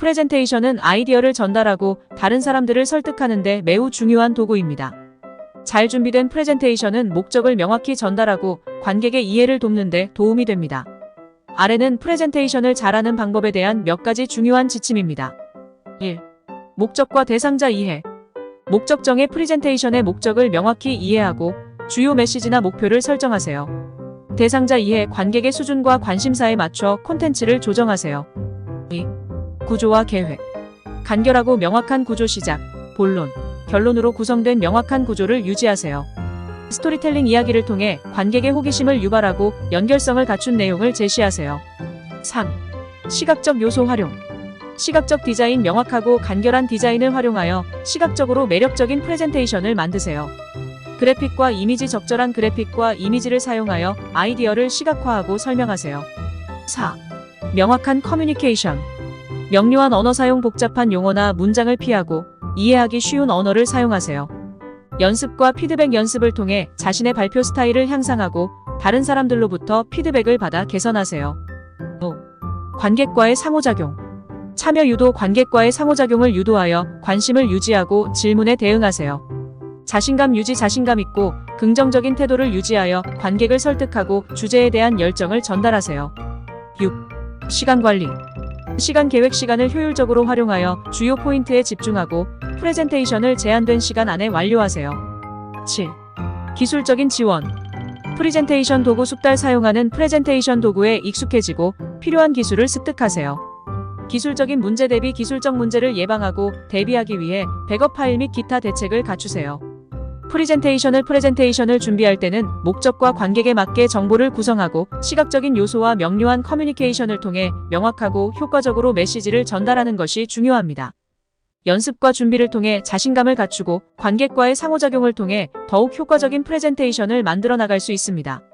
프레젠테이션은 아이디어를 전달하고 다른 사람들을 설득하는데 매우 중요한 도구입니다. 잘 준비된 프레젠테이션은 목적을 명확히 전달하고 관객의 이해를 돕는데 도움이 됩니다. 아래는 프레젠테이션을 잘하는 방법에 대한 몇 가지 중요한 지침입니다. 1. 목적과 대상자 이해. 목적정의 프레젠테이션의 목적을 명확히 이해하고 주요 메시지나 목표를 설정하세요. 대상자 이해 관객의 수준과 관심사에 맞춰 콘텐츠를 조정하세요. 2. 구조와 계획. 간결하고 명확한 구조 시작, 본론, 결론으로 구성된 명확한 구조를 유지하세요. 스토리텔링 이야기를 통해 관객의 호기심을 유발하고 연결성을 갖춘 내용을 제시하세요. 3. 시각적 요소 활용. 시각적 디자인 명확하고 간결한 디자인을 활용하여 시각적으로 매력적인 프레젠테이션을 만드세요. 그래픽과 이미지 적절한 그래픽과 이미지를 사용하여 아이디어를 시각화하고 설명하세요. 4. 명확한 커뮤니케이션. 명료한 언어 사용 복잡한 용어나 문장을 피하고 이해하기 쉬운 언어를 사용하세요. 연습과 피드백 연습을 통해 자신의 발표 스타일을 향상하고 다른 사람들로부터 피드백을 받아 개선하세요. 5. 관객과의 상호작용. 참여 유도 관객과의 상호작용을 유도하여 관심을 유지하고 질문에 대응하세요. 자신감 유지 자신감 있고 긍정적인 태도를 유지하여 관객을 설득하고 주제에 대한 열정을 전달하세요. 6. 시간 관리. 시간 계획 시간을 효율적으로 활용하여 주요 포인트에 집중하고 프레젠테이션을 제한된 시간 안에 완료하세요. 7. 기술적인 지원. 프레젠테이션 도구 숙달 사용하는 프레젠테이션 도구에 익숙해지고 필요한 기술을 습득하세요. 기술적인 문제 대비 기술적 문제를 예방하고 대비하기 위해 백업 파일 및 기타 대책을 갖추세요. 프레젠테이션을 프레젠테이션을 준비할 때는 목적과 관객에 맞게 정보를 구성하고 시각적인 요소와 명료한 커뮤니케이션을 통해 명확하고 효과적으로 메시지를 전달하는 것이 중요합니다. 연습과 준비를 통해 자신감을 갖추고 관객과의 상호작용을 통해 더욱 효과적인 프레젠테이션을 만들어 나갈 수 있습니다.